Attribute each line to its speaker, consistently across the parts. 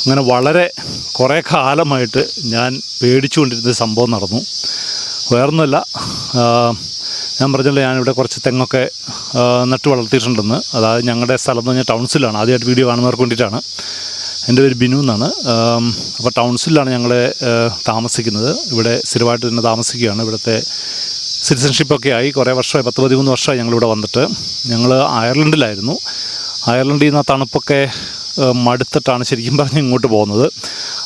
Speaker 1: അങ്ങനെ വളരെ കുറേ കാലമായിട്ട് ഞാൻ പേടിച്ചുകൊണ്ടിരുന്ന സംഭവം നടന്നു. വേറൊന്നുമല്ല ഞാൻ പറഞ്ഞല്ലോ ഞാനിവിടെ കുറച്ച് തെങ്ങൊക്കെ നട്ട് വളർത്തിയിട്ടുണ്ടെന്ന്. അതായത് ഞങ്ങളുടെ സ്ഥലം എന്ന് പറഞ്ഞാൽ ടൗൺസിലാണ്. ആദ്യമായിട്ട് വീഡിയോ കാണുന്നവർക്ക് വേണ്ടിയിട്ടാണ്. എന്റെ പേര് ബിനു എന്നാണ്. അപ്പോൾ ടൗൺസിലാണ് ഞങ്ങൾ താമസിക്കുന്നത്. ഇവിടെ സ്ഥിരമായിട്ട് തന്നെ താമസിക്കുകയാണ്. ഇവിടുത്തെ സിറ്റിസൺഷിപ്പൊക്കെ ആയി. കുറേ വർഷമായി പത്ത് പതിമൂന്ന് വർഷമായി ഞങ്ങളിവിടെ വന്നിട്ട്. ഞങ്ങൾ അയർലൻഡിലായിരുന്നു. അയർലൻഡിൽ നിന്ന് ആ തണുപ്പൊക്കെ മടുത്തിട്ടാണ് ശരിക്കും പറഞ്ഞ് ഇങ്ങോട്ട് പോകുന്നത്.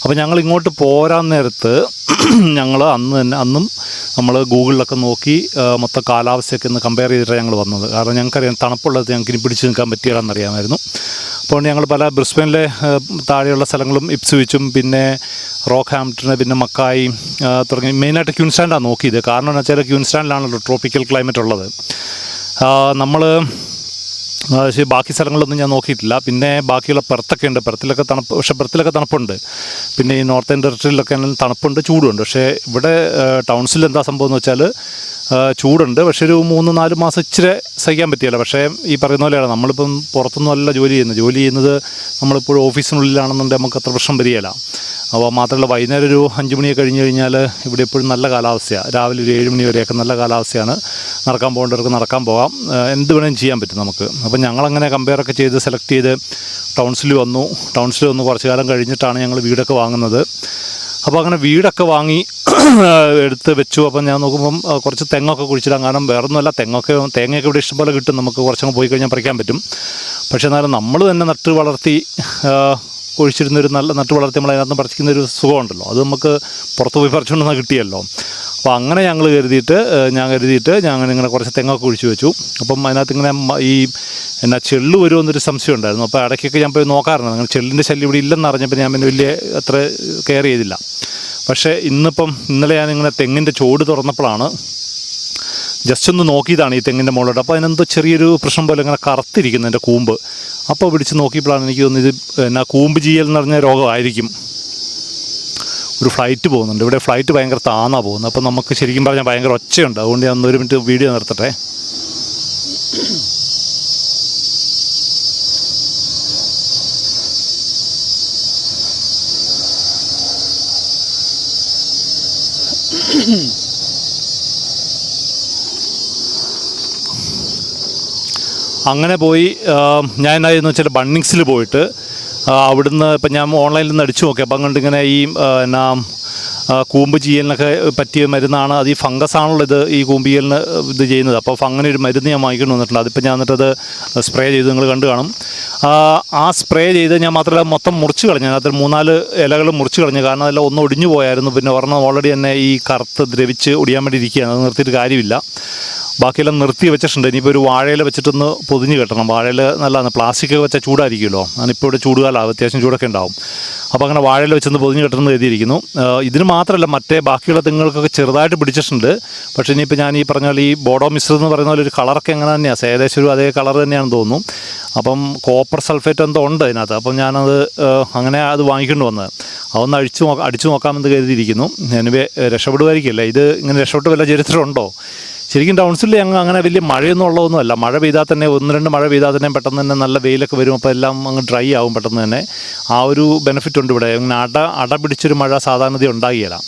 Speaker 1: അപ്പോൾ ഞങ്ങൾ ഇങ്ങോട്ട് പോരാൻ നേരത്ത് ഞങ്ങൾ അന്ന് തന്നെ അന്നും നമ്മൾ ഗൂഗിളിലൊക്കെ നോക്കി മൊത്തം കാലാവസ്ഥയൊക്കെ ഒന്ന് കമ്പയർ ചെയ്തിട്ടാണ് ഞങ്ങൾ വന്നത്. കാരണം ഞങ്ങൾക്കറിയാം തണുപ്പുള്ളത് ഞങ്ങൾക്ക് ഇനി പിടിച്ച് നിൽക്കാൻ പറ്റിയാലെന്നറിയാമായിരുന്നു അപ്പോൾ ഞങ്ങൾ പല ബ്രിസ്ബനിലെ താഴെയുള്ള സ്ഥലങ്ങളും ഇപ്സുവിച്ചും പിന്നെ റോക്ക് ഹാംപ്ടണ് പിന്നെ മക്കായി തുടങ്ങി മെയിനായിട്ട് ക്യൂൻസ്റ്റാൻഡാണ് നോക്കിയത്. കാരണം എന്ന് വെച്ചാൽ ക്യൂൻസ്റ്റാൻഡിലാണല്ലോ ട്രോപ്പിക്കൽ ക്ലൈമറ്റ് ഉള്ളത്. നമ്മൾ പക്ഷേ ബാക്കി സ്ഥലങ്ങളിലൊന്നും ഞാൻ നോക്കിയിട്ടില്ല. പിന്നെ ബാക്കിയുള്ള പെർത്തൊക്കെ ഉണ്ട്. പെർത്തിലൊക്കെ തണുപ്പ് പക്ഷേ പെർത്തിലൊക്കെ തണുപ്പുണ്ട്. പിന്നെ ഈ നോർത്തേൺ ടെറിട്ടറിയിലൊക്കെ ആണെങ്കിൽ തണുപ്പുണ്ട് ചൂടുണ്ട്. പക്ഷേ ഇവിടെ ടൗൺസിൽ എന്താ സംഭവം എന്ന് വെച്ചാൽ ചൂടുണ്ട്. പക്ഷേ ഒരു മൂന്ന് നാല് മാസം ഇച്ചിരി സഹിക്കാൻ പറ്റിയല്ല. പക്ഷേ ഈ പറയുന്ന പോലെയാണ്. നമ്മളിപ്പം പുറത്തൊന്നും അല്ല ജോലി ചെയ്യുന്നത്. ജോലി ചെയ്യുന്നത് നമ്മളിപ്പോഴും ഓഫീസിനുള്ളിലാണെന്നുണ്ടെങ്കിൽ നമുക്ക് അത്ര പ്രശ്നം വരികയില്ല. അപ്പോൾ മാത്രമല്ല വൈകുന്നേരം ഒരു അഞ്ച് മണിയൊക്കെ കഴിഞ്ഞ് കഴിഞ്ഞാൽ ഇവിടെ എപ്പോഴും നല്ല കാലാവസ്ഥയാണ്. രാവിലെ ഒരു ഏഴ് മണി വരെയൊക്കെ നല്ല കാലാവസ്ഥയാണ്. നടക്കാൻ പോകേണ്ടവർക്ക് നടക്കാൻ പോകാം. എന്ത് വേണേലും ചെയ്യാൻ പറ്റും നമുക്ക്. അപ്പോൾ ഞങ്ങളങ്ങനെ കമ്പയറൊക്കെ ചെയ്ത് സെലക്ട് ചെയ്ത് ടൗൺസിൽ വന്നു. ടൗൺസിൽ വന്ന് കുറച്ച് കാലം കഴിഞ്ഞിട്ടാണ് ഞങ്ങൾ വീടൊക്കെ വാങ്ങുന്നത്. അപ്പോൾ അങ്ങനെ വീടൊക്കെ വാങ്ങി എടുത്ത് വെച്ചു. അപ്പം ഞാൻ നോക്കുമ്പം കുറച്ച് തെങ്ങൊക്കെ കുഴിച്ചിടാം കാരണം വേറൊന്നുമല്ല തെങ്ങൊക്കെ തേങ്ങയൊക്കെ ഇവിടെ ഇഷ്ടംപോലെ കിട്ടും. നമുക്ക് കുറച്ചങ്ങ് പോയി കഴിഞ്ഞാൽ പറിക്കാൻ പറ്റും. പക്ഷേ എന്നാലും നമ്മൾ തന്നെ നട്ട് വളർത്തി ആ, കുഴിച്ചിരുന്നൊരു നല്ല നട്ട് വളർത്തി നമ്മൾ അതിനകത്ത് പറിക്കുന്ന ഒരു സുഖമുണ്ടല്ലോ. അത് നമുക്ക് പുറത്ത് പോയി പറിച്ചുകൊണ്ടെന്നാൽ കിട്ടിയല്ലോ. അപ്പോൾ അങ്ങനെ ഞങ്ങൾ കരുതിയിട്ട് ഞാൻ കരുതിയിട്ട് ഞങ്ങൾ ഇങ്ങനെ കുറച്ച് തെങ്ങൊക്കെ ഒഴിച്ചു വെച്ചു. അപ്പം അതിനകത്ത് ഇങ്ങനെ ഈ എന്നാ ചെള്ള് വരുമെന്നൊരു സംശയം ഉണ്ടായിരുന്നു. അപ്പോൾ ഇടയ്ക്കൊക്കെ ഞാൻ പോയി നോക്കാറുണ്ട്. അങ്ങനെ ചെള്ളിന്റെ ശല്യം ഇവിടെ ഇല്ലെന്ന് അറിഞ്ഞപ്പോൾ ഞാൻ പിന്നെ വലിയ അത്ര കെയർ ചെയ്തില്ല. പക്ഷേ ഇന്നിപ്പം ഇന്നലെ ഞാൻ ഞാനിങ്ങനെ തെങ്ങിന്റെ ചോട് തുറന്നപ്പോഴാണ് ജസ്റ്റ് ഒന്ന് നോക്കിയതാണ് ഈ തെങ്ങിന്റെ മുകളിലോട്ട്. അപ്പോൾ അതിനെന്തോ ചെറിയൊരു പ്രശ്നം പോലെ ഇങ്ങനെ കറുത്തിരിക്കുന്നു എന്റെ കൂമ്പ്. അപ്പോൾ പിടിച്ച് നോക്കിയപ്പോഴാണ് എനിക്ക് തോന്നിയത് എന്നാ കൂമ്പ് ജിയൽ എന്ന് പറഞ്ഞ രോഗമായിരിക്കും. ഒരു ഫ്ലൈറ്റ് പോകുന്നുണ്ട്. ഇവിടെ ഫ്ലൈറ്റ് ഭയങ്കര താന്നാ പോകുന്നത്. അപ്പോൾ നമുക്ക് ശരിക്കും പറഞ്ഞാൽ ഭയങ്കര ഒച്ചയുണ്ട്. അതുകൊണ്ട് ഞാൻ ഒരു മിനിറ്റ് വീഡിയോ നിർത്തട്ടെ. അങ്ങനെ പോയി ഞാൻ എന്നായിരുന്നു വെച്ചാൽ ബണ്ണിങ്സിൽ പോയിട്ട് അവിടുന്ന് ഇപ്പം ഞാൻ ഓൺലൈനിൽ നിന്ന് അടിച്ചു നോക്കി. അപ്പം ഇങ്ങനെ ഈ എന്നാ കൂമ്പ് ചീയലിനൊക്കെ പറ്റിയ മരുന്നാണ് അത് ഈ ഫംഗസ് ആണല്ലോ ഇത് ഈ കൂമ്പ് ചെയ്യലിന് ഇത് ചെയ്യുന്നത്. അപ്പോൾ അങ്ങനെ ഒരു മരുന്ന് ഞാൻ വാങ്ങിക്കൊണ്ട് വന്നിട്ടുണ്ട്. അതിപ്പോൾ ഞാൻ എന്നിട്ടത് സ്പ്രേ ചെയ്ത് നിങ്ങൾ കണ്ടു കാണും. ആ, ആ സ്പ്രേ ചെയ്ത് ഞാൻ മാത്രമല്ല മൊത്തം മുറിച്ച് കളഞ്ഞു. അതിനകത്ത് മൂന്നാൽ ഇലകൾ മുറിച്ച് കളഞ്ഞു. കാരണം അതെല്ലാം ഒന്ന് ഒടിഞ്ഞു പോയായിരുന്നു. പിന്നെ ഒരെണ്ണം ഓൾറെഡി തന്നെ ഈ കറുത്ത് ദ്രവിച്ച് ഒടിയാൻ വേണ്ടി ഇരിക്കുകയാണ്. അത് നിർത്തിയിട്ട് കാര്യമില്ല. ബാക്കിയെല്ലാം നിർത്തി വെച്ചിട്ടുണ്ട്. ഇനിയിപ്പോൾ ഒരു വാഴയില വെച്ചിട്ടൊന്ന് പൊതിഞ്ഞ് കെട്ടണം. വാഴയില നല്ലതാണ്. പ്ലാസ്റ്റിക് വെച്ചാൽ ചൂടായിരിക്കുമല്ലോ. അതിപ്പോൾ ഇവിടെ ചൂടുകാലമാണ് അത്യാവശ്യം ചൂടൊക്കെ ഉണ്ടാവും അപ്പോൾ അങ്ങനെ വാഴയില വെച്ചൊന്ന് പൊതിഞ്ഞ് കെട്ടണമെന്ന് എഴുതിയിരിക്കുന്നു. ഇതിന് മാത്രമല്ല മറ്റേ ബാക്കിയുള്ള തെങ്ങുകൾക്കൊക്കെ ചെറുതായിട്ട് പിടിച്ചിട്ടുണ്ട്. പക്ഷേ ഇനിയിപ്പോൾ ഞാൻ ഈ പറഞ്ഞാൽ ഈ ബോഡോ മിശ്രം എന്ന് പറയുന്ന പോലെ ഒരു കളറൊക്കെ എങ്ങനെ തന്നെയാണ് ഏകദേശം ഒരു അതേ കളർ തന്നെയാണെന്ന് തോന്നുന്നു. അപ്പം കോപ്പർ സൾഫേറ്റ് എന്തോ ഉണ്ട് അതിനകത്ത്. അപ്പം ഞാനത് അങ്ങനെ അത് വാങ്ങിക്കൊണ്ട് വന്നത്. അതൊന്ന് അഴിച്ചു നോക്കാം അടിച്ചു നോക്കാമെന്ന് കരുതിയിരിക്കുന്നു. എനിവേ രക്ഷപ്പെടുമായിരിക്കില്ല ഇത് ഇങ്ങനെ രക്ഷപ്പെട്ട് വല്ല ചരിത്രമുണ്ടോ? ശരിക്കും ടൗൺസിൽ ഞങ്ങൾ അങ്ങനെ വലിയ മഴയൊന്നും ഉള്ളതൊന്നുമല്ല മഴ പെയ്താൽ തന്നെ ഒന്ന് രണ്ട് മഴ പെയ്താൽ തന്നെ പെട്ടെന്ന് തന്നെ നല്ല വെയിലൊക്കെ വരും. അപ്പോൾ എല്ലാം അങ്ങ് ഡ്രൈ ആവും പെട്ടെന്ന് തന്നെ. ആ ഒരു ബെനിഫിറ്റ് ഉണ്ട് ഇവിടെ. ഇങ്ങനെ അട അട പിടിച്ചൊരു മഴ സാധാരണത ഉണ്ടാകുകയില്ല.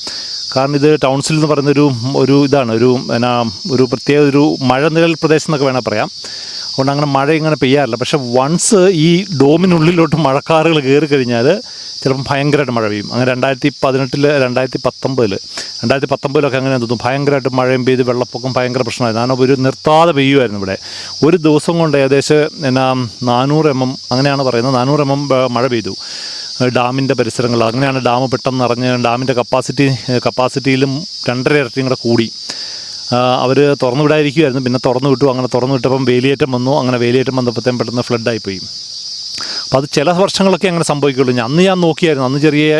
Speaker 1: കാരണം ഇത് ടൗൺസിൽ എന്ന് പറയുന്നൊരു ഒരു ഇതാണ്. ഒരു എന്നാ ഒരു പ്രത്യേക ഒരു മഴ നിഴൽ പ്രദേശം എന്നൊക്കെ വേണമെങ്കിൽ പറയാം. അതുകൊണ്ട് അങ്ങനെ മഴ ഇങ്ങനെ പെയ്യാറില്ല. പക്ഷെ വൺസ് ഈ ഡോമിനുള്ളിലോട്ട് മഴക്കാറുകൾ കയറി കഴിഞ്ഞാൽ ചിലപ്പം ഭയങ്കരമായിട്ട് മഴ പെയ്യും. അങ്ങനെ രണ്ടായിരത്തി പതിനെട്ടിൽ രണ്ടായിരത്തി പത്തൊമ്പതിൽ രണ്ടായിരത്തി പത്തൊമ്പതിലൊക്കെ അങ്ങനെ തോന്നും ഭയങ്കരമായിട്ട് മഴയും പെയ്ത് വെള്ളപ്പൊക്കം ഭയങ്കര പ്രശ്നമായിരുന്നു കാരണം ഒരു നിർത്താതെ പെയ്യുമായിരുന്നു ഇവിടെ. ഒരു ദിവസം കൊണ്ട് ഏകദേശം എന്നാ നാനൂറ് എം എം അങ്ങനെയാണ് പറയുന്നത്. നാനൂറ് എം എം മഴ പെയ്തു. ഡാമിന്റെ പരിസരങ്ങൾ അങ്ങനെയാണ് ഡാം പെട്ടെന്ന് നിറഞ്ഞ് ഡാമിന്റെ കപ്പാസിറ്റി കപ്പാസിറ്റിയിലും രണ്ടര ഇരട്ടിയും കൂടെ കൂടി. അവർ തുറന്നു വിടാതിരിക്കുമായിരുന്നു പിന്നെ തുറന്നു വിട്ടു അങ്ങനെ തുറന്നു വിട്ടപ്പം വേലിയേറ്റം വന്നു. അങ്ങനെ വേലിയേറ്റം വന്നപ്പോഴത്തേക്കും പെട്ടെന്ന് ഫ്ലഡായിപ്പോയി അപ്പോൾ അത് ചില വർഷങ്ങളൊക്കെ അങ്ങനെ സംഭവിക്കുകയുള്ളൂ ഞാൻ അന്ന് ഞാൻ നോക്കിയായിരുന്നു. അന്ന് ചെറിയ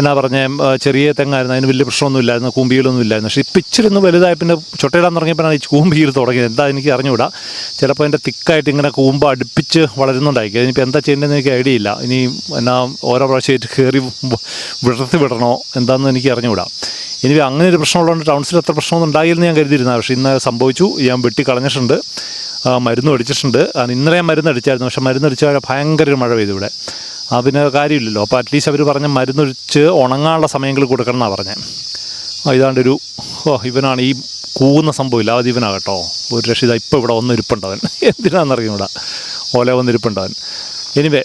Speaker 1: എന്നാ പറഞ്ഞ ചെറിയ തെങ്ങായിരുന്നു. അതിന് വലിയ പ്രശ്നമൊന്നും ഇല്ലായിരുന്നു. കൂമ്പിയിലൊന്നും ഇല്ലായിരുന്നു. പക്ഷേ ഇപ്പം ഇച്ചിരി ഒന്ന് വലുതായി പിന്നെ ചൊട്ടയിടാൻ തുടങ്ങിയപ്പോഴാണ് ഈ കൂമ്പിയിൽ തുടങ്ങിയത്. എന്താ എനിക്ക് അറിഞ്ഞുകൂടാ. ചിലപ്പോൾ അതിന്റെ തിക്കായിട്ട് ഇങ്ങനെ കൂമ്പ് അടുപ്പിച്ച് വളരുന്നുണ്ടായിരിക്കും അതിനിപ്പോൾ എന്താ ചെയ്യേണ്ടതെന്ന് എനിക്ക് ഐഡിയ ഇല്ല. ഇനി എന്നാ ഓരോ പ്രാവശ്യമായിട്ട് കയറി വിടർത്തി വിടണോ എന്താണെന്ന് എനിക്ക് അറിഞ്ഞുകൂടാ. ഇനി അങ്ങനെ ഒരു പ്രശ്നമുള്ളതുകൊണ്ട് ടൗൺസിൽ അത്ര പ്രശ്നമൊന്നും ഉണ്ടായില്ലെന്ന് ഞാൻ കരുതിയിരുന്നു. പക്ഷേ ഇന്ന് സംഭവിച്ചു. ഞാൻ വെട്ടി കളഞ്ഞിട്ടുണ്ട് മരുന്നും അടിച്ചിട്ടുണ്ട് ഇന്നലെ ഞാൻ മരുന്ന് അടിച്ചായിരുന്നു. പക്ഷേ മരുന്ന് അടിച്ചാൽ ഭയങ്കര ഒരു മഴ പെയ്തു ഇവിടെ. ആ പിന്നെ കാര്യമില്ലല്ലോ. അപ്പോൾ അറ്റ്ലീസ്റ്റ് അവർ പറഞ്ഞ മരുന്നൊഴിച്ച് ഉണങ്ങാനുള്ള സമയങ്ങളിൽ കൊടുക്കണം എന്നാണ് പറഞ്ഞത്. ഇതാണ്ടൊരു ഓ ഇവനാണ് ഈ കൂവുന്ന സംഭവമില്ല അത് ഇവനാകട്ടോ ഒരു രക്ഷിത ഇപ്പോൾ ഇവിടെ വന്നിരിപ്പുണ്ടവൻ എന്തിനാണെന്നറിയും ഇവിടെ. ഓല വന്നിരിപ്പുണ്ടവൻ എനിവേ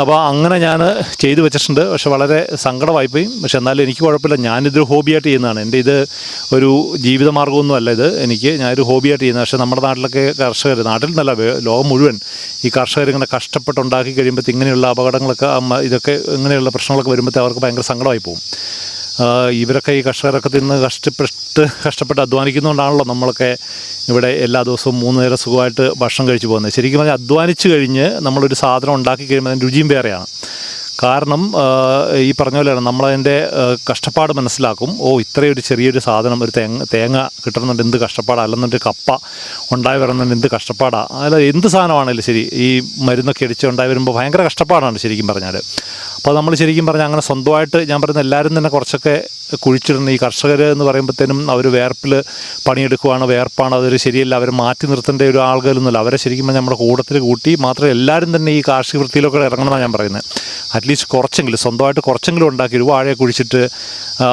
Speaker 1: അപ്പോൾ അങ്ങനെ ഞാൻ ചെയ്തു വെച്ചിട്ടുണ്ട്. പക്ഷെ വളരെ സങ്കടമായിപ്പോയി. പക്ഷെ എന്നാലും എനിക്ക് കുഴപ്പമില്ല. ഞാനിതൊരു ഹോബിയായിട്ട് ചെയ്യുന്നതാണ്. എന്റെ ഇത് ഒരു അല്ല ഇത്. എനിക്ക് ഞാനൊരു ഹോബിയായിട്ട് ചെയ്യുന്നത്. പക്ഷേ നമ്മുടെ നാട്ടിലൊക്കെ കർഷകർ നാട്ടിൽ നല്ല ലോകം മുഴുവൻ ഈ കർഷകർ ഇങ്ങനെ കഷ്ടപ്പെട്ടുണ്ടാക്കി കഴിയുമ്പോൾ ഇങ്ങനെയുള്ള അപകടങ്ങളൊക്കെ ഇതൊക്കെ ഇങ്ങനെയുള്ള പ്രശ്നങ്ങളൊക്കെ വരുമ്പോഴത്തേക്ക് അവർക്ക് ഭയങ്കര സങ്കടമായി പോകും ഇവരൊക്കെ ഈ കർഷകരൊക്കെ തിന്ന് കഷ്ടപ്പെട്ട് കഷ്ടപ്പെട്ട് അധ്വാനിക്കുന്നതുകൊണ്ടാണല്ലോ നമ്മളൊക്കെ ഇവിടെ എല്ലാ ദിവസവും മൂന്ന് നേരം സുഖമായിട്ട് ഭക്ഷണം കഴിച്ചു പോകുന്നത്. ശരിക്കും പറഞ്ഞാൽ അധ്വാനിച്ച് കഴിഞ്ഞ് നമ്മളൊരു സാധനം ഉണ്ടാക്കി കഴിയുമ്പോൾ അതിന്റെ രുചിയും വേറെയാണ്. കാരണം ഈ പറഞ്ഞ പോലെയാണ് നമ്മളതിന്റെ കഷ്ടപ്പാട് മനസ്സിലാക്കും. ഓ ഇത്രയൊരു ചെറിയൊരു സാധനം ഒരു തേങ്ങ തേങ്ങ കിട്ടണമെന്നുണ്ട് എന്ത് കഷ്ടപ്പാടാണ് അല്ലെന്നൊരു കപ്പ ഉണ്ടായി വരണമെന്നുണ്ട് എന്ത് കഷ്ടപ്പാടാണ് അല്ല എന്ത് സാധനമാണെങ്കിലും ശരി ഈ മരുന്നൊക്കെ അടിച്ച് ഉണ്ടായി വരുമ്പോൾ ഭയങ്കര കഷ്ടപ്പാടാണ് ശരിക്കും പറഞ്ഞാൽ അപ്പോൾ നമ്മൾ ശരിക്കും പറഞ്ഞാൽ അങ്ങനെ സ്വന്തമായിട്ട് ഞാൻ പറയുന്ന എല്ലാവരും തന്നെ കുറച്ചൊക്കെ കുഴിച്ചിടുന്ന ഈ കർഷകർ എന്ന് പറയുമ്പോഴത്തേനും അവർ വേർപ്പിൽ പണിയെടുക്കുവാണ് വേർപ്പാണ് അതൊരു ശരിയല്ല. അവരെ മാറ്റി നിർത്തേണ്ട ഒരു ആളുകളൊന്നുമില്ല. അവരെ ശരിക്കും നമ്മുടെ കൂടത്തിൽ കൂട്ടി മാത്രമേ എല്ലാവരും തന്നെ ഈ കാർഷിക വൃത്തിയിലൊക്കെ ഇറങ്ങണമെന്നാണ് ഞാൻ പറയുന്നത്. അറ്റ്ലീസ്റ്റ് കുറച്ചെങ്കിലും സ്വന്തമായിട്ട് കുറച്ചെങ്കിലും ഉണ്ടാക്കി ഒരു വാഴയെ കുഴിച്ചിട്ട്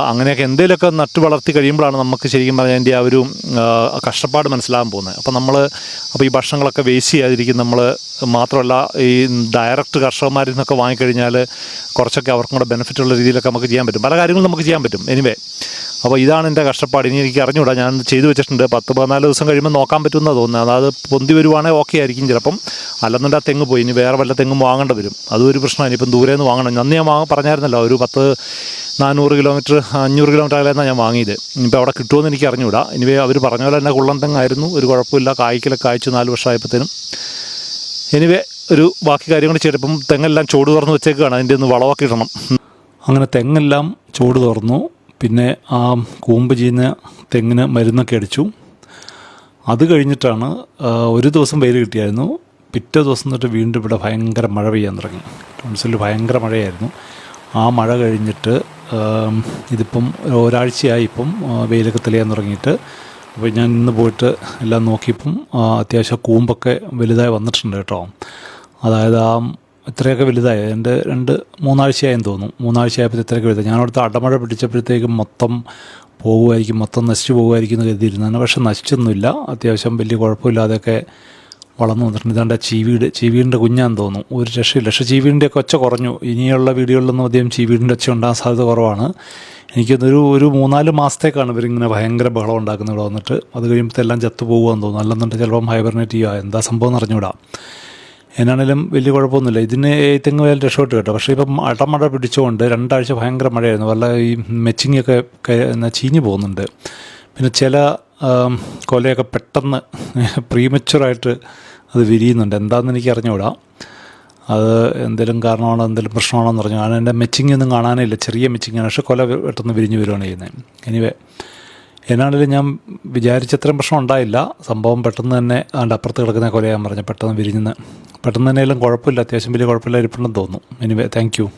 Speaker 1: അങ്ങനെയൊക്കെ എന്തെങ്കിലുമൊക്കെ നട്ട് വളർത്തി കഴിയുമ്പോഴാണ് നമുക്ക് ശരിക്കും പറഞ്ഞാൽ അതിന്റെ ആ ഒരു കഷ്ടപ്പാട് മനസ്സിലാകാൻ പോകുന്നത്. അപ്പോൾ നമ്മൾ അപ്പോൾ ഈ ഭക്ഷണങ്ങളൊക്കെ വേസ്റ്റ് ചെയ്യാതിരിക്കും. നമ്മൾ മാത്രമല്ല ഈ ഡയറക്റ്റ് കർഷകന്മാരിൽ നിന്നൊക്കെ വാങ്ങിക്കഴിഞ്ഞാൽ കുറച്ചൊക്കെ അവർക്കും കൂടെ ബെനിഫിറ്റ് ഉള്ള രീതിയിലൊക്കെ നമുക്ക് ചെയ്യാൻ പറ്റും. പല കാര്യങ്ങളും നമുക്ക് ചെയ്യാൻ പറ്റും. എനിവേ അപ്പോൾ ഇതാണ് എന്റെ കഷ്ടപ്പാട്. ഇനി എനിക്ക് അറിഞ്ഞൂടാ ഞാൻ ചെയ്തു വെച്ചിട്ടുണ്ട്. പത്ത് പതിനാല് ദിവസം കഴിയുമ്പോൾ നോക്കാൻ പറ്റുമെന്നാണ് തോന്നുന്നത്. അതായത് പൊന്തി വരുവാണെങ്കിൽ ഓക്കെ ആയിരിക്കും ചിലപ്പം. അല്ലെന്നുണ്ടെങ്കിൽ ആ തെങ്ങ് പോയി. ഇനി വേറെ വല്ല തെങ്ങും വാങ്ങേണ്ടി വരും. അതും ഒരു പ്രശ്നമാണ്. ഇനിയിപ്പം ദൂരെ നിന്ന് വാങ്ങണം. അന്ന് ഞാൻ വാങ്ങാൻ പറഞ്ഞായിരുന്നല്ലോ. ഒരു പത്ത് നാനൂറ് കിലോമീറ്റർ അഞ്ഞൂറ് കിലോമീറ്റർ അകലെന്നാണ് ഞാൻ വാങ്ങിയത്. ഇനിയിപ്പോൾ അവിടെ കിട്ടുമെന്ന് എനിക്ക് അറിഞ്ഞൂടാ ഇനി അവർ പറഞ്ഞ പോലെ തന്നെ കുള്ളൻ തെങ്ങായിരുന്നു ഒരു കുഴപ്പമില്ല. കായ്ക്കലൊക്കെ കായ്ച്ചു നാല് വർഷമായപ്പോഴത്തേനും. എനിവേ ഒരു ബാക്കി കാര്യങ്ങൾ ചെയ്തപ്പം തെങ്ങെല്ലാം ചൂട് തുറന്ന് വെച്ചേക്കാണ്. അതിന്റെ ഒന്ന് വളമൊക്കെ ഇടണം. അങ്ങനെ തെങ്ങെല്ലാം ചൂട് തുറന്നു പിന്നെ ആ കൂമ്പ് ചെയ്യുന്ന തെങ്ങിന് മരുന്നൊക്കെ അടിച്ചു. അത് കഴിഞ്ഞിട്ടാണ് ഒരു ദിവസം വെയിൽ കിട്ടിയായിരുന്നു. പിറ്റേ ദിവസം തൊട്ട് വീണ്ടും ഇവിടെ ഭയങ്കര മഴ പെയ്യാൻ തുടങ്ങി. ടൗൺസിൽ ഭയങ്കര മഴയായിരുന്നു. ആ മഴ കഴിഞ്ഞിട്ട് ഇതിപ്പം ഒരാഴ്ചയായി ഇപ്പം വെയിലൊക്കെ തെളിയാൻ തുടങ്ങിയിട്ട്. അപ്പോൾ ഞാൻ ഇന്ന് പോയിട്ട് എല്ലാം നോക്കിയപ്പം അത്യാവശ്യം കൂമ്പൊക്കെ വലുതായി വന്നിട്ടുണ്ട് കേട്ടോ. അതായത് ആ ഇത്രയൊക്കെ വലുതായി. എന്റെ രണ്ട് മൂന്നാഴ്ചയായെന്ന് തോന്നുന്നു. മൂന്നാഴ്ചയായപ്പോൾ ഇത്രയൊക്കെ വലുതായി. ഞാനവിടുത്തെ അടമഴ പിടിച്ചപ്പോഴത്തേക്കും മൊത്തം പോകുമായിരിക്കും മൊത്തം നശിച്ചു പോകുമായിരിക്കും എന്ന് കരുതിയിരുന്നതാണ്. പക്ഷെ നശിച്ചൊന്നുമില്ല. അത്യാവശ്യം വലിയ കുഴപ്പമില്ലാതെയൊക്കെ വളർന്നു വന്നിട്ടുണ്ട്. ഇതാണ്ട് ചീവീട് ചീവീടിന്റെ കുഞ്ഞാന്ന് തോന്നുന്നു. ഒരു രക്ഷയില്ല. പക്ഷേ ചീവീടിന്റെ ഒക്കെ ഒച്ച കുറഞ്ഞു. ഇനിയുള്ള വീഡിയോകളിലൊന്നും അധികം ചീവീടിന്റെ ഒച്ച ഉണ്ടാകാൻ സാധ്യത കുറവാണ്. എനിക്കൊന്നൊരു ഒരു മൂന്നാൽ മാസത്തേക്കാണ് ഇവരിങ്ങനെ ഭയങ്കര ബഹളം ഉണ്ടാക്കുന്നത് ഇവിടെ വന്നിട്ട്. അത് കഴിയുമ്പോൾ എല്ലാം ചത്തു പോകുമെന്ന് തോന്നുന്നു. അല്ലെന്നുണ്ടെങ്കിൽ ചിലപ്പം ഹൈബർനേറ്റ് ചെയ്യുക. എന്താ സംഭവം എന്ന് അറിഞ്ഞൂടാ എന്നാണേലും വലിയ കുഴപ്പമൊന്നുമില്ല. ഇതിന് ഏറ്റവും വേല രക്ഷപ്പെട്ടു കേട്ടോ. പക്ഷേ ഇപ്പം അടമട പിടിച്ചുകൊണ്ട് രണ്ടാഴ്ച ഭയങ്കര മഴയായിരുന്നു. വല്ല ഈ മെച്ചിങ്ങൊക്കെ ചീഞ്ഞു പോകുന്നുണ്ട്. പിന്നെ ചില കൊലയൊക്കെ പെട്ടെന്ന് പ്രീമച്ചുറായിട്ട് അത് വിരിയുന്നുണ്ട്. എന്താണെന്ന് എനിക്ക് അറിഞ്ഞുകൂടാ അത് എന്തെങ്കിലും കാരണമാണോ എന്തെങ്കിലും പ്രശ്നമാണോ എന്ന് പറഞ്ഞു കാരണം എന്റെ മെച്ചിങ് ഒന്നും കാണാനേ ഇല്ല ചെറിയ മെച്ചിങ്ങാണ്. പക്ഷേ കൊല പെട്ടെന്ന് വിരിഞ്ഞ് വരുവാണ് ചെയ്യുന്നത്. എനിവേ എന്നാണെങ്കിലും ഞാൻ വിചാരിച്ചത്രയും പ്രശ്നം ഉണ്ടായില്ല. സംഭവം പെട്ടെന്ന് തന്നെ അതിന്റെ അപ്പുറത്ത് കിടക്കുന്ന കൊലയാൻ പറഞ്ഞു. പെട്ടെന്ന് വിരിഞ്ഞെന്ന് പെട്ടെന്ന് തന്നെയെല്ലാം കുഴപ്പമില്ല. അത്യാവശ്യം വലിയ കുഴപ്പമില്ല ഇരിപ്പുണ്ടെന്ന് തോന്നുന്നു. Anyway thank you